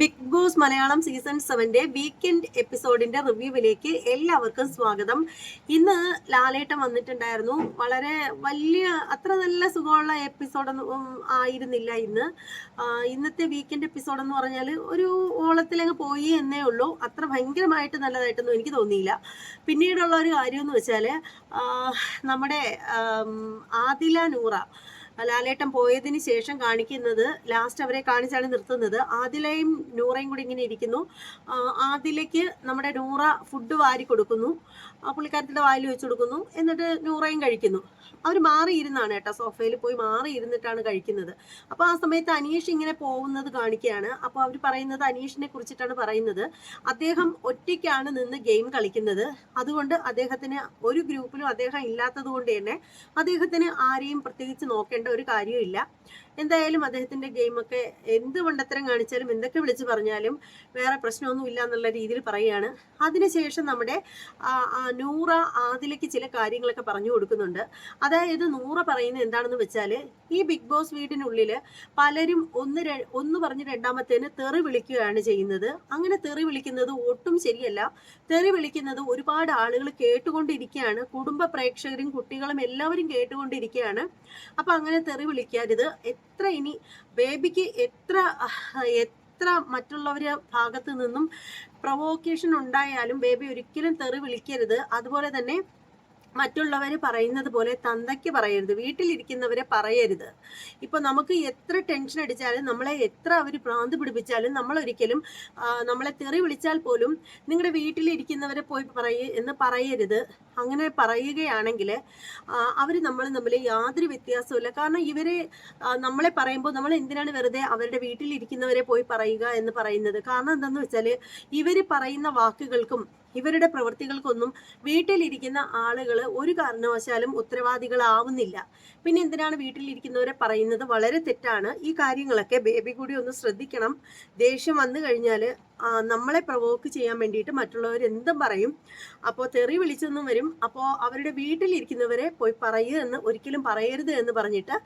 Big Boss Malayalam season സെവന്റെ weekend എപ്പിസോഡിന്റെ റിവ്യൂവിലേക്ക് എല്ലാവർക്കും സ്വാഗതം. ഇന്ന് ലാലേട്ടം വന്നിട്ടുണ്ടായിരുന്നു. വളരെ വലിയ അത്ര നല്ല സുഖമുള്ള എപ്പിസോഡൊന്നും ആയിരുന്നില്ല ഇന്ന്. ഇന്നത്തെ വീക്കെൻഡ് എപ്പിസോഡ് എന്ന് പറഞ്ഞാൽ ഒരു ഓളത്തിലങ്ങ് പോയി എന്നേ ഉള്ളൂ. അത്ര ഭയങ്കരമായിട്ട് നല്ലതായിട്ടൊന്നും എനിക്ക് തോന്നിയില്ല. പിന്നീടുള്ള ഒരു കാര്യം എന്ന് വെച്ചാൽ നമ്മുടെ ആദില നൂറ. ലാലേട്ടൻ പോയതിന് ശേഷം കാണിക്കുന്നത് ലാസ്റ്റ് അവരെ കാണിച്ചാണ് നിർത്തുന്നത്. ആദിലയും നൂറയും കൂടി ഇങ്ങനെ ഇരിക്കുന്നു. ആദിലയ്ക്ക് നമ്മുടെ നൂറ ഫുഡ് വാരി കൊടുക്കുന്നു. പുള്ളിക്കാരത്തിന്റെ വായിൽ വെച്ച് കൊടുക്കുന്നു. എന്നിട്ട് നൂറയും കഴിക്കുന്നു. അവർ മാറിയിരുന്നാണ് കേട്ടോ സോഫയിൽ പോയി മാറി ഇരുന്നിട്ടാണ് കഴിക്കുന്നത്. അപ്പോൾ ആ സമയത്ത് അനീഷ് ഇങ്ങനെ പോകുന്നത് കാണിക്കുകയാണ്. അപ്പോൾ അവർ പറയുന്നത് അനീഷിനെ കുറിച്ചിട്ടാണ് പറയുന്നത്. അദ്ദേഹം ഒറ്റയ്ക്കാണ് നിന്ന് ഗെയിം കളിക്കുന്നത്. അതുകൊണ്ട് അദ്ദേഹത്തിന് ഒരു ഗ്രൂപ്പിലും അദ്ദേഹം ഇല്ലാത്തത് കൊണ്ട് തന്നെ അദ്ദേഹത്തിന് ആരെയും പ്രത്യേകിച്ച് നോക്കേണ്ട ഒരു കാര്യമില്ല എന്തായാലും അദ്ദേഹത്തിന്റെ ഗെയിമൊക്കെ എന്ത് മണ്ടത്തരം കാണിച്ചാലും എന്തൊക്കെ വിളിച്ചു പറഞ്ഞാലും വേറെ പ്രശ്നമൊന്നും ഇല്ല എന്നുള്ള രീതിയിൽ പറയുകയാണ്. അതിനുശേഷം നമ്മുടെ നൂറ ആദിലേക്ക് ചില കാര്യങ്ങളൊക്കെ പറഞ്ഞു കൊടുക്കുന്നുണ്ട്. അതായത് നൂറ പറയുന്നത് എന്താണെന്ന് വെച്ചാൽ ഈ ബിഗ് ബോസ് വീടിനുള്ളിൽ പലരും ഒന്ന് ഒന്ന് പറഞ്ഞ് രണ്ടാമത്തേന് തെറി വിളിക്കുകയാണ് ചെയ്യുന്നത്. അങ്ങനെ തെറി വിളിക്കുന്നത് ഒട്ടും ശരിയല്ല. തെറി വിളിക്കുന്നത് ഒരുപാട് ആളുകൾ കേട്ടുകൊണ്ടിരിക്കുകയാണ്. കുടുംബ പ്രേക്ഷകരും കുട്ടികളും എല്ലാവരും കേട്ടുകൊണ്ടിരിക്കുകയാണ്. അപ്പം അങ്ങനെ തെറി വിളിക്കരുത് എത്ര ഇനി ബേബിക്ക് എത്ര എത്ര മറ്റുള്ളവരുടെ ഭാഗത്ത് നിന്നും പ്രൊവോക്കേഷൻ ഉണ്ടായാലും ബേബി ഒരിക്കലും തെറി വിളിക്കരുത്. അതുപോലെ തന്നെ മറ്റുള്ളവർ പറയുന്നത് പോലെ തന്തയ്ക്ക് പറയരുത്. വീട്ടിലിരിക്കുന്നവരെ പറയരുത്. ഇപ്പൊ നമുക്ക് എത്ര ടെൻഷൻ അടിച്ചാലും നമ്മളെ എത്ര അവർ ഭ്രാന്ത് പിടിപ്പിച്ചാലും നമ്മൾ ഒരിക്കലും നമ്മളെ തെറി വിളിച്ചാൽ പോലും നിങ്ങളുടെ വീട്ടിലിരിക്കുന്നവരെ പോയി പറയ എന്ന് പറയരുത്. അങ്ങനെ പറയുകയാണെങ്കിൽ അവർ നമ്മൾ തമ്മിൽ യാതൊരു വ്യത്യാസമില്ല കാരണം ഇവരെ നമ്മളെ പറയുമ്പോൾ നമ്മൾ എന്തിനാണ് വെറുതെ അവരുടെ വീട്ടിലിരിക്കുന്നവരെ പോയി പറയുക എന്ന് പറയുന്നത്? കാരണം എന്താണെന്ന് വെച്ചാൽ ഇവർ പറയുന്ന വാക്കുകൾക്കും ഇവരുടെ പ്രവൃത്തികൾക്കൊന്നും വീട്ടിലിരിക്കുന്ന ആളുകൾ ഒരു കാരണവശാലും ഉത്തരവാദികളാവുന്നില്ല. പിന്നെ എന്തിനാണ് വീട്ടിലിരിക്കുന്നവരെ പറയുന്നത്? വളരെ തെറ്റാണ്. ഈ കാര്യങ്ങളൊക്കെ ബേബി കൂടി ഒന്ന് ശ്രദ്ധിക്കണം. ദേഷ്യം വന്നു കഴിഞ്ഞാൽ നമ്മളെ പ്രവോക്ക് ചെയ്യാൻ വേണ്ടിയിട്ട് മറ്റുള്ളവർ എന്തും പറയും. അപ്പോൾ തെറി വിളിച്ചെന്നും വരും. അപ്പോൾ അവരുടെ വീട്ടിലിരിക്കുന്നവരെ പോയി പറയുക എന്ന് ഒരിക്കലും പറയരുത് എന്ന് പറഞ്ഞിട്ട്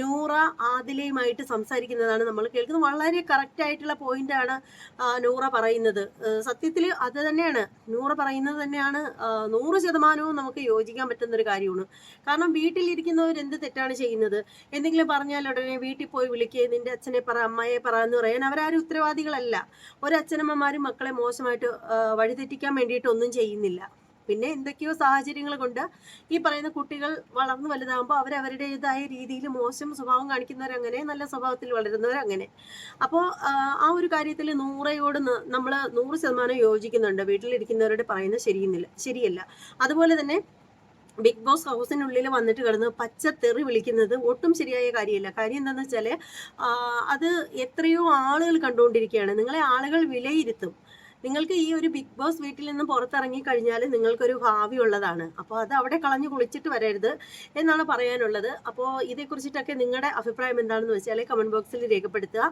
നൂറ ആദിലയുമായിട്ട് സംസാരിക്കുന്നതാണ് നമ്മൾ കേൾക്കുന്നത്. വളരെ കറക്റ്റ് ആയിട്ടുള്ള പോയിന്റാണ് നൂറ പറയുന്നത്. സത്യത്തിൽ അത് തന്നെയാണ്. നൂറ പറയുന്നത് തന്നെയാണ്. നൂറ് ശതമാനവും നമുക്ക് യോജിക്കാൻ പറ്റുന്ന ഒരു കാര്യമാണ്. കാരണം വീട്ടിലിരിക്കുന്നവർ എന്ത് തെറ്റാണ് ചെയ്യുന്നത്? എന്തെങ്കിലും പറഞ്ഞാൽ ഉടനെ വീട്ടിൽ പോയി വിളിക്കുക നിന്റെ അച്ഛനെ പറ അമ്മയെ പറ എന്ന് പറയാൻ അവരാരും ഉത്തരവാദികളല്ല. ഒരച്ഛനമ്മമാരും മക്കളെ മോശമായിട്ട് വഴിതെറ്റിക്കാൻ വേണ്ടിയിട്ട് ഒന്നും ചെയ്യുന്നില്ല. പിന്നെ എന്തൊക്കെയോ സാഹചര്യങ്ങൾ കൊണ്ട് ഈ പറയുന്ന കുട്ടികൾ വളർന്നു വലുതാകുമ്പോൾ അവരവരുടേതായ രീതിയിൽ മോശം സ്വഭാവം കാണിക്കുന്നവരങ്ങനെ നല്ല സ്വഭാവത്തിൽ വളരുന്നവരങ്ങനെ. അപ്പോൾ ആ ഒരു കാര്യത്തിൽ നൂറയോട് നമ്മൾ നൂറ് ശതമാനം യോജിക്കുന്നുണ്ട്. വീട്ടിലിരിക്കുന്നവരോട് പറയുന്നത് ശരിയെന്നില്ല ശരിയല്ല. അതുപോലെ തന്നെ ബിഗ് ബോസ് ഹൗസിനുള്ളിൽ വന്നിട്ട് കിടന്ന് പച്ച തെറി വിളിക്കുന്നത് ഒട്ടും ശരിയായ കാര്യമല്ല. കാര്യം എന്താണെന്ന് വെച്ചാൽ അത് എത്രയോ ആളുകൾ കണ്ടുകൊണ്ടിരിക്കുകയാണ്. നിങ്ങളെ ആളുകൾ വിലയിരുത്തും. നിങ്ങൾക്ക് ഈ ഒരു ബിഗ് ബോസ് വീട്ടിൽ നിന്ന് പുറത്തിറങ്ങി കഴിഞ്ഞാൽ നിങ്ങൾക്കൊരു ഭാവി ഉള്ളതാണ്. അപ്പോൾ അത് അവിടെ കളഞ്ഞു കുളിച്ചിട്ട് വരരുത് എന്നാണ് പറയാനുള്ളത്. അപ്പോൾ ഇതേക്കുറിച്ചിട്ടൊക്കെ നിങ്ങളുടെ അഭിപ്രായം എന്താണെന്ന് വെച്ചാൽ കമന്റ് ബോക്സിൽ രേഖപ്പെടുത്തുക.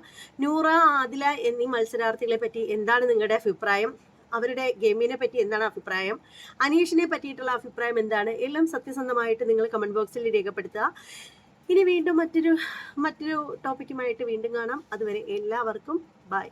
നൂറ ആദില എന്നീ മത്സരാർത്ഥികളെ പറ്റി എന്താണ് നിങ്ങളുടെ അഭിപ്രായം? അവരുടെ ഗെയിമിനെ പറ്റി എന്താണ് അഭിപ്രായം? അനീഷിനെ പറ്റിയിട്ടുള്ള അഭിപ്രായം എന്താണ്? എല്ലാം സത്യസന്ധമായിട്ട് നിങ്ങൾ കമന്റ് ബോക്സിൽ രേഖപ്പെടുത്തുക. ഇനി വീണ്ടും മറ്റൊരു മറ്റൊരു ടോപ്പിക്കുമായിട്ട് വീണ്ടും കാണാം. അതുവരെ എല്ലാവർക്കും ബൈ